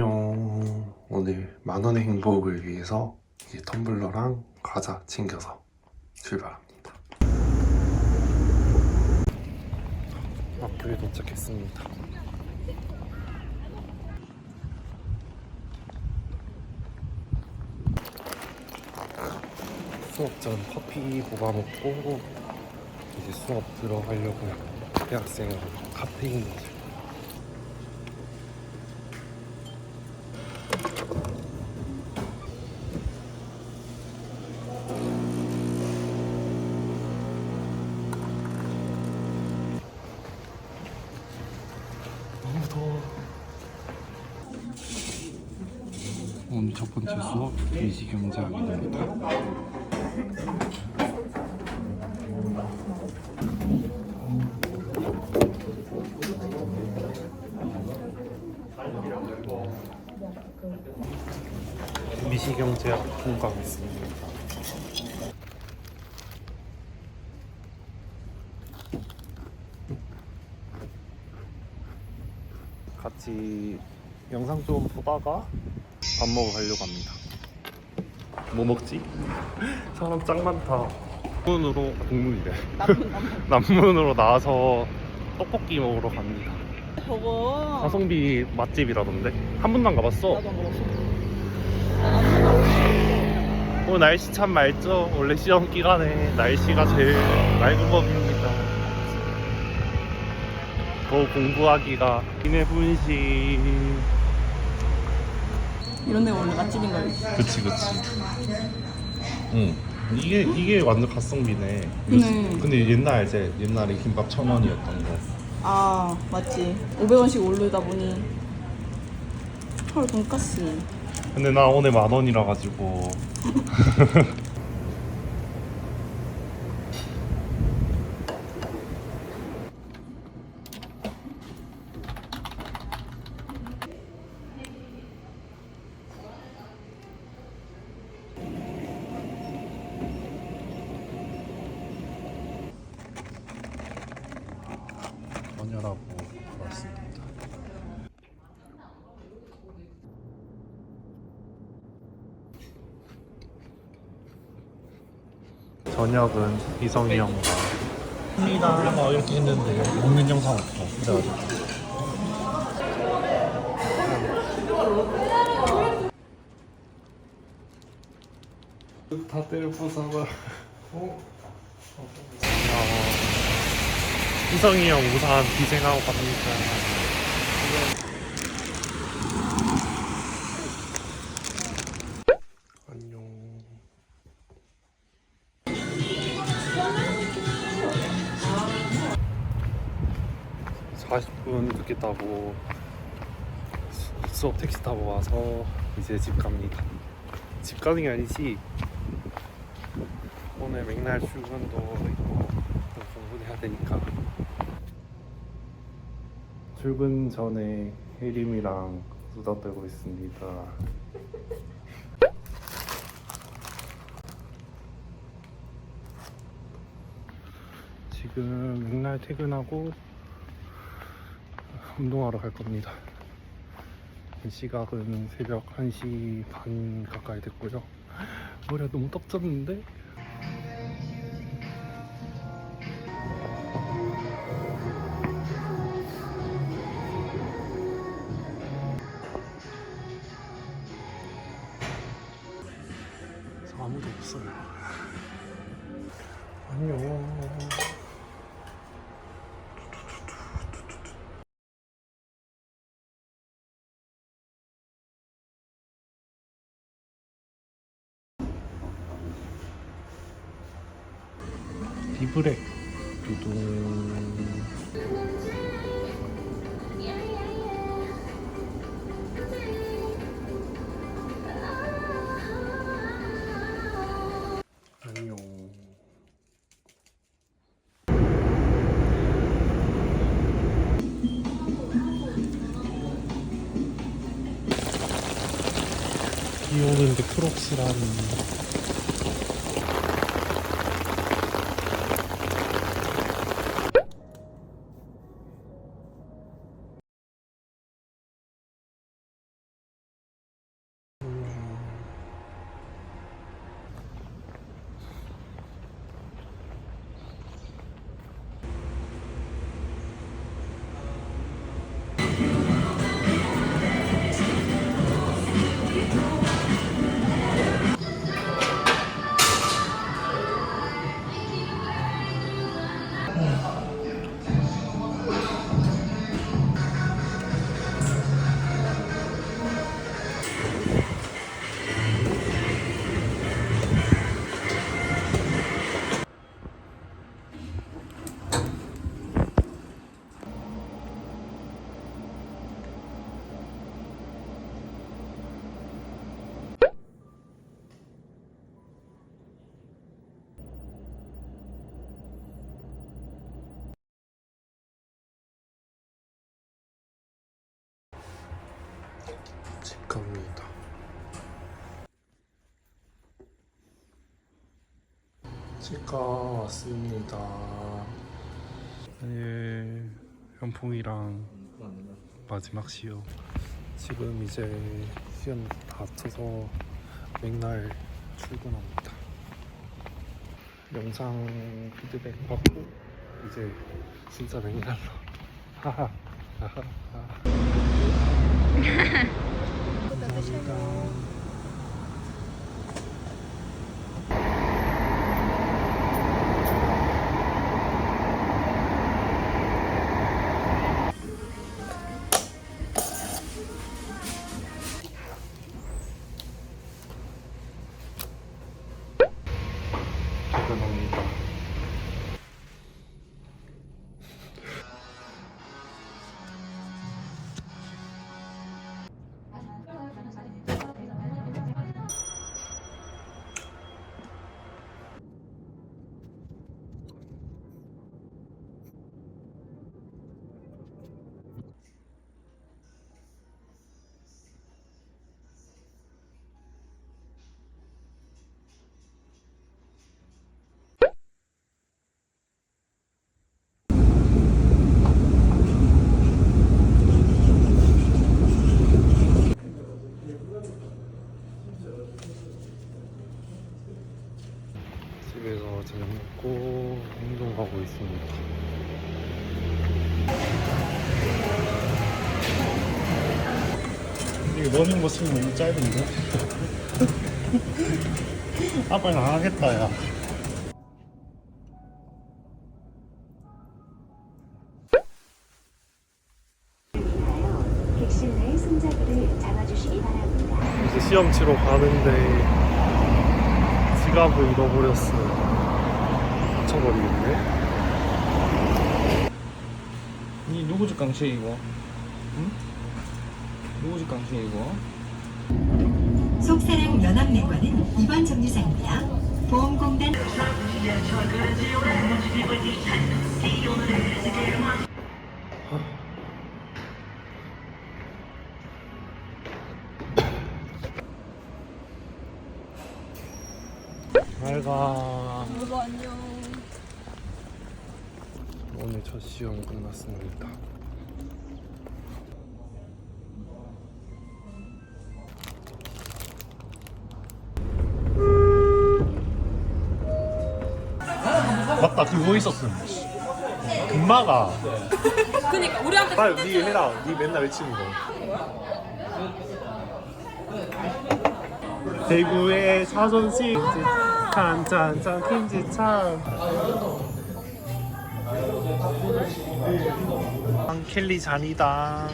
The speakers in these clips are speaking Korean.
오늘 만원의 행복을 위해서 이 텀블러랑 과자 챙겨서 출발합니다. 학교에 도착했습니다. 수업 전 커피 뽑아 먹고 이제 수업 들어가려고요. 대학생은 카페인 거죠. 너무 더워. 오늘 첫 번째 수업 미시경제학입니다. 미시경제학 통과했습니다. 같이 영상 좀 보다가 밥 먹으러 가려고 합니다. 뭐 먹지? 사람 짱 많다. 문으로 국문이래. 남문으로 나와서 떡볶이 먹으러 갑니다. 저거 가성비 맛집이라던데. 한 번도 안 가봤어. 나도 안 먹었어. 오늘 날씨 참 맑죠? 원래 시험 기간에 날씨가 제일 맑은 법입니다. 더 공부하기가 인해 분시. 이런 데 원래 맛집인 거 알지? 그치 그치. 응. 이게 이게 완전 가성비네. 네. 근데 옛날 이제 옛날에 김밥 천 원이었던 거. 아 맞지. 500원씩 오르다 보니 헐 돈까스. 근데 나 오늘 만 원이라 가지고 왔습니다. 저녁은 이성이 형과. 합니다 이렇게 했는데 먹는 영상 없어. 그래가지고. 다들 보사봐 어? 이성이 형 우산 기생하고 갑니다 40분 늦게 타고 수- 수업 택시 타고 와서 이제 집 갑니다. 집 가는 게 아니지. 오늘 맥날 출근도 있고 또 공부도 해야 되니까. 출근 전에 혜림이랑 수다 떨고 있습니다. 지금 맥날 퇴근하고 운동하러 갈 겁니다. 시각은 새벽 1시 반 가까이 됐고요. 머리가 너무 떡졌는데? 아무도 없어요. 안녕. 비브렉 두둥 안녕. 비 오는데 크록스라니 집 갑니다. 치과 왔습니다. 네, 현풍이랑 마지막 시험. 지금 이제 시험 다 쳐서 맥날 출근합니다. 영상 피드백 받고 이제 진짜 맥날로. 하하. 하하. 감사 이거 러닝머신 너무 짧은데? 아빠 이거 안 하겠다 야. 이제 시험 치러 가는데 지갑을 잃어버렸어요. 다쳐버리겠네. 니 누구 집 강시 이거? 응? 누구 집 강시 이거? 속사랑 연합내과는 이번 정류장입니다. 보험공단 잘 가. 모두 안녕. 오늘 첫 시험 끝났습니다. 맞다 그거 있었음. 금마가. 그니까 우리한테 빨리 니 해라. 니 맨날 외치는 거. 대구의 사전식 짠짠짠 김지찬 켈리 잔이다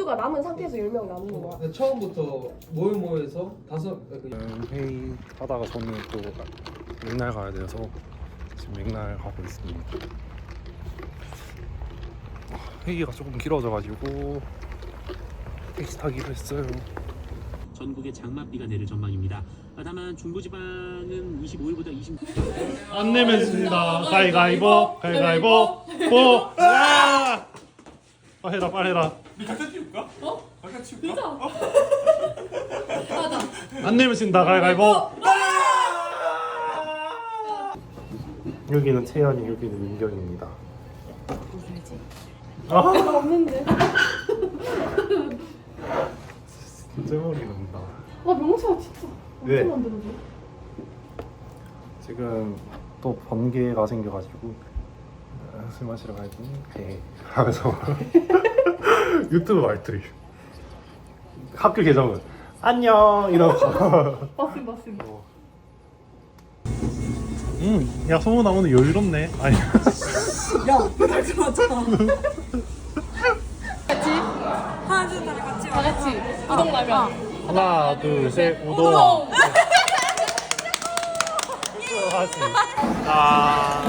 모두가 남은 상태에서 10명 남는 거야. 근데 처음부터 모여 모여서 다섯 그 음, 회의 하다가 저는 또 맥날 가야 돼서 지금 맥날 가고 있습니다. 아, 회의가 조금 길어져가지고 택시 타기로 했어요. 전국에 장맛비가 내릴 전망입니다. 아, 다만 중부지방은 25일보다 20. 안 내면 진다 가위가위보 가위가위보 보 야! 빨리 해라 빨리 해라 안 내면 진다 가위가위보 여기는 태연이, 여기는 민경입니다. 아, 없는데. 진짜 머리 난다. 와 명수야 진짜. 왜? 어떻게 만들어줘? 지금 또 번개가 생겨가지고 아, 술 마시러 가야지. 네. 하면서 유튜브 말투리. 학교 계정은 안녕! 이러고. 봤음 봤음. 음, 야 소문아 오늘 여유롭네. 아니. 다 같이? 우동 라면. 하나 둘 셋 우동. 하지 아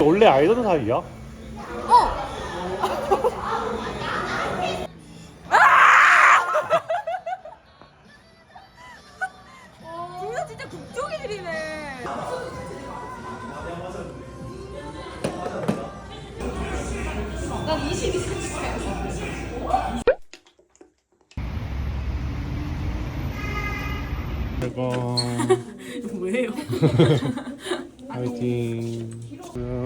원래 알던 사이야? 둘다 진짜 국적이들이네. 난 22cm. 대박. 왜요? 화이팅.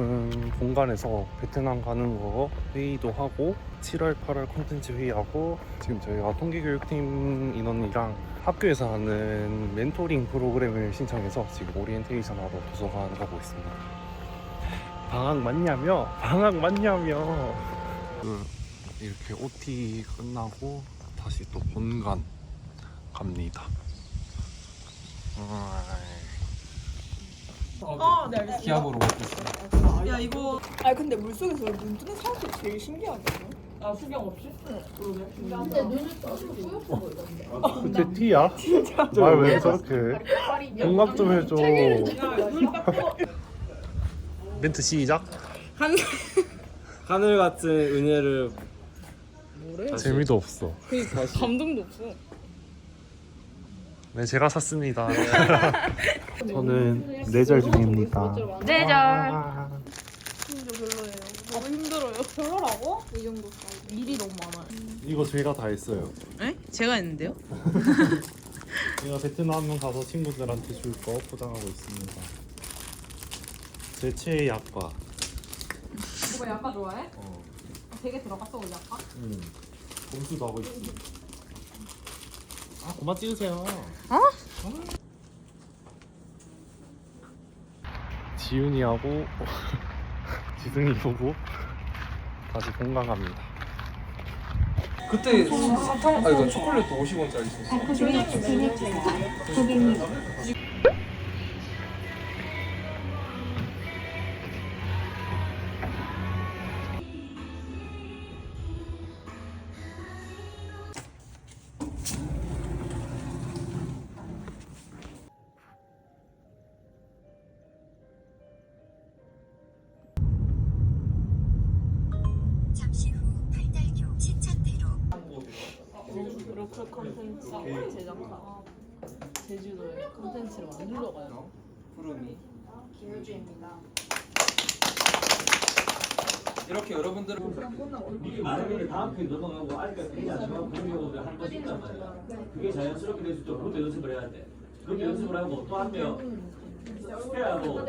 본관에서 베트남 가는 거 회의도 하고 7월, 8월 콘텐츠 회의하고 지금 저희가 통계교육팀 인원이랑 학교에서 하는 멘토링 프로그램을 신청해서 지금 오리엔테이션 하러 도서관 가고 있습니다. 방학 맞냐며? 방학 맞냐며? 그 이렇게 OT 끝나고 다시 또 본관 갑니다. 아, 네 알겠습니다. 기압으로 먹겠어. 야 이거. 아 근데 물 속에서 눈 뜨는 사람들이 제일 신기하네. 아 수경 없이? 응. 그러게. 근데 눈을 떠서 뿌옇게 보이던데. 그때 티야? 진짜 말왜 저렇게 해? 공감 좀 해줘 멘트 시작 하늘 같은 은혜를 재미도 없어 감동도 없어. 네 제가 샀습니다 저는 뇌절 중입니다 뇌절. 진짜 별로예요. 너무 힘들어요. 별로라고? 이 정도 사이즈. 일이 너무 많아요. 이거 제가 다 했어요 에? 제가 했는데요? 제가 베트남 가서 친구들한테 줄 거 포장하고 있습니다 제 최애 약과 오빠 약과 좋아해? 어, 되게 들어갔어 우리 약과? 음. 점수도 하고 있습니다 아 그만 찍으세요 어? 지훈이하고 지승이 보고 다시 공강합니다 그때 사탕 아 이거 초콜릿도 50원짜리 있었어. 고객님. 고객님 콘텐츠 제작사 제주도에 콘텐츠를 만들러 가요. 구름이 김효주입니다. 이렇게 여러분들은 이게 만약에 다음 편 넘어가고 아이가 되게 아쉬워 공격을 하는 것이 있잖아요. 그게 자연스럽게 될수 있도록 그것도 연습을 해야 돼. 그것도 연습을 하고 또 한명 스페어하고